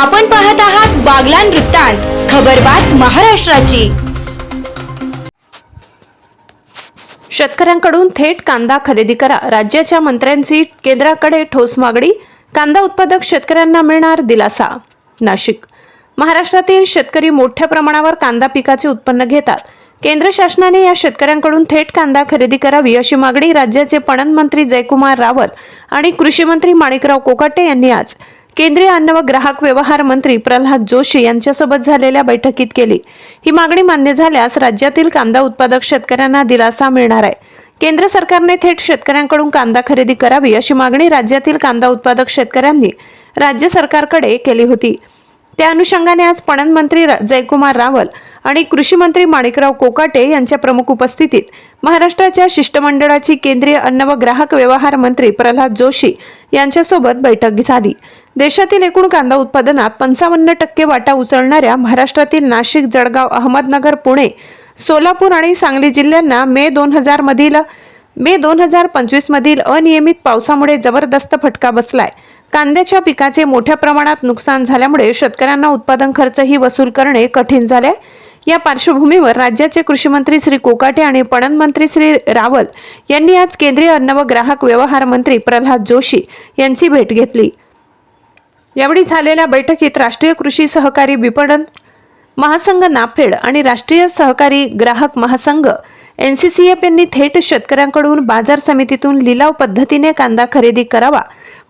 आपण पाहत आहात बागलान वृत्तांत खबरबात महाराष्ट्राची. शेतकऱ्यांकडून थेट कांदा खरेदी करा. राज्याच्या मंत्र्यांची केंद्राकडे ठोस मागणी कांदा उत्पादक शेतकऱ्यांना मिळणार दिलासा. नाशिक. महाराष्ट्रातील शेतकरी मोठ्या प्रमाणावर कांदा पिकाचे उत्पन्न घेतात. केंद्र शासनाने या शेतकऱ्यांकडून थेट कांदा खरेदी करावी अशी मागणी राज्याचे पणन मंत्री जयकुमार रावल आणि कृषी मंत्री माणिकराव कोकाटे यांनी आज केंद्रीय अन्न व ग्राहक व्यवहार मंत्री प्रल्हाद जोशी यांच्यासोबत झालेल्या बैठकीत केली. ही मागणी मान्य झाल्यास राज्यातील कांदा उत्पादक शेतकऱ्यांना दिलासा मिळणार आहे. केंद्र सरकारने थेट शेतकऱ्यांकडून कांदा खरेदी करावी अशी मागणी राज्यातील कांदा उत्पादक शेतकऱ्यांनी राज्य सरकारकडे केली होती. त्या अनुषंगाने आज पणन मंत्री जयकुमार रावल आणि कृषी मंत्री माणिकराव कोकाटे यांच्या प्रमुख उपस्थितीत महाराष्ट्राच्या शिष्टमंडळाची केंद्रीय अन्न व ग्राहक व्यवहार मंत्री प्रल्हाद जोशी यांच्यासोबत बैठक झाली. देशातील एकूण कांदा उत्पादनात पंचावन्न टक्के वाटा उचलणाऱ्या महाराष्ट्रातील नाशिक जळगाव अहमदनगर पुणे सोलापूर आणि सांगली जिल्ह्यांना मे दोन हजार मधील मे दोन हजार पंचवीस मधील अनियमित पावसामुळे जबरदस्त फटका बसलाय. कांद्याच्या पिकाचे मोठ्या प्रमाणात नुकसान झाल्यामुळे शेतकऱ्यांना उत्पादन खर्चही वसूल करणे कठीण झाले या पार्श्वभूमीवर राज्याचे कृषीमंत्री श्री कोकाटे आणि पणन मंत्री श्री रावल यांनी आज केंद्रीय अन्न व ग्राहक व्यवहार मंत्री प्रल्हाद जोशी यांची भेट घेतली. यावेळी झालेल्या बैठकीत राष्ट्रीय कृषी सहकारी विपणन महासंघ नाफेड आणि राष्ट्रीय सहकारी ग्राहक महासंघ एन सी सी एफ यांनी थेट शेतकऱ्यांकडून बाजार समितीतून लिलाव पद्धतीने कांदा खरेदी करावा.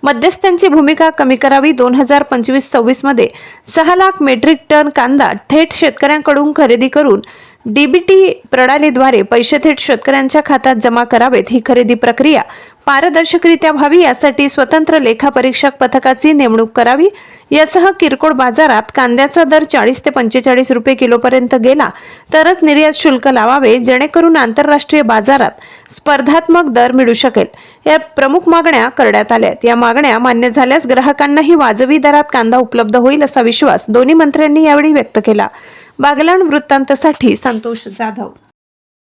मध्यस्थांची भूमिका कमी करावी. दोन हजार पंचवीस सव्वीसमध्ये सहा लाख मेट्रिक टन कांदा थेट शेतकऱ्यांकडून खरेदी करून डीबीटी प्रणालीद्वारे पैसे थेट शेतकऱ्यांच्या खात्यात जमा करावेत ही खरेदी प्रक्रिया पारदर्शकरित्या व्हावी यासाठी स्वतंत्र लेखापरीक्षक पथकाची नेमणूक करावी. यासह किरकोळ बाजारात कांद्याचा दर चाळीस ते पंचेचाळीस रुपये किलोपर्यंत गेला तरच निर्यात शुल्क लावावे जेणेकरून आंतरराष्ट्रीय बाजारात स्पर्धात्मक दर मिळू शकेल. या प्रमुख मागण्या करण्यात आल्यात. या मागण्या मान्य झाल्यास ग्राहकांनाही वाजवी दरात कांदा उपलब्ध होईल असा विश्वास दोन्ही मंत्र्यांनी यावेळी व्यक्त केला. बागलाण वृत्तांतसाठी संतोष जाधव